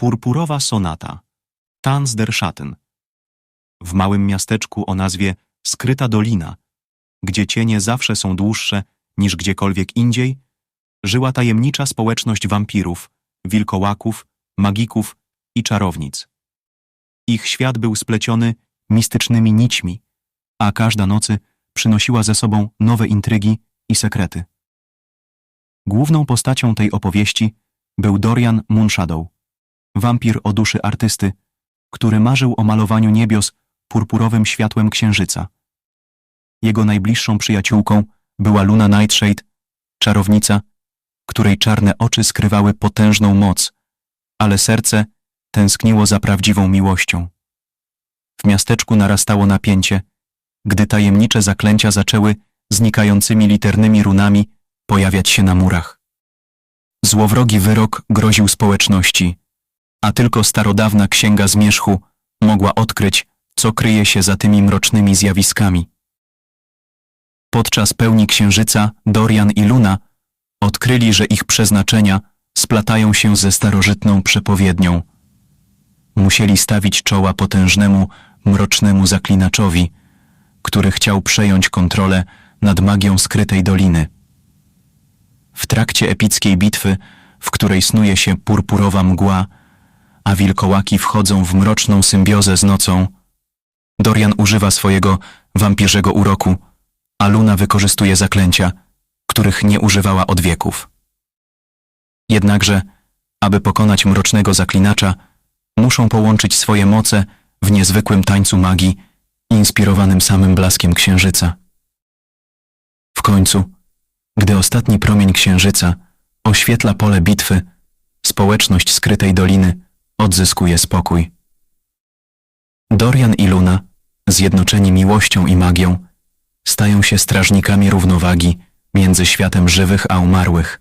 Purpurowa sonata. Tanz der Schatten. W małym miasteczku o nazwie Skryta Dolina, gdzie cienie zawsze są dłuższe niż gdziekolwiek indziej, żyła tajemnicza społeczność wampirów, wilkołaków, magików i czarownic. Ich świat był spleciony mistycznymi nićmi, a każda nocy przynosiła ze sobą nowe intrygi i sekrety. Główną postacią tej opowieści był Dorian Moonshadow, wampir o duszy artysty, który marzył o malowaniu niebios purpurowym światłem księżyca. Jego najbliższą przyjaciółką była Luna Nightshade, czarownica, której czarne oczy skrywały potężną moc, ale serce tęskniło za prawdziwą miłością. W miasteczku narastało napięcie, gdy tajemnicze zaklęcia zaczęły znikającymi liternymi runami pojawiać się na murach. Złowrogi wyrok groził społeczności, a tylko starodawna księga zmierzchu mogła odkryć, co kryje się za tymi mrocznymi zjawiskami. Podczas pełni księżyca Dorian i Luna odkryli, że ich przeznaczenia splatają się ze starożytną przepowiednią. Musieli stawić czoła potężnemu, mrocznemu zaklinaczowi, który chciał przejąć kontrolę nad magią skrytej doliny. W trakcie epickiej bitwy, w której snuje się purpurowa mgła, a wilkołaki wchodzą w mroczną symbiozę z nocą, Dorian używa swojego wampirzego uroku, a Luna wykorzystuje zaklęcia, których nie używała od wieków. Jednakże, aby pokonać mrocznego zaklinacza, muszą połączyć swoje moce w niezwykłym tańcu magii, inspirowanym samym blaskiem księżyca. W końcu, gdy ostatni promień księżyca oświetla pole bitwy, społeczność skrytej doliny odzyskuje spokój. Dorian i Luna, zjednoczeni miłością i magią, stają się strażnikami równowagi między światem żywych a umarłych.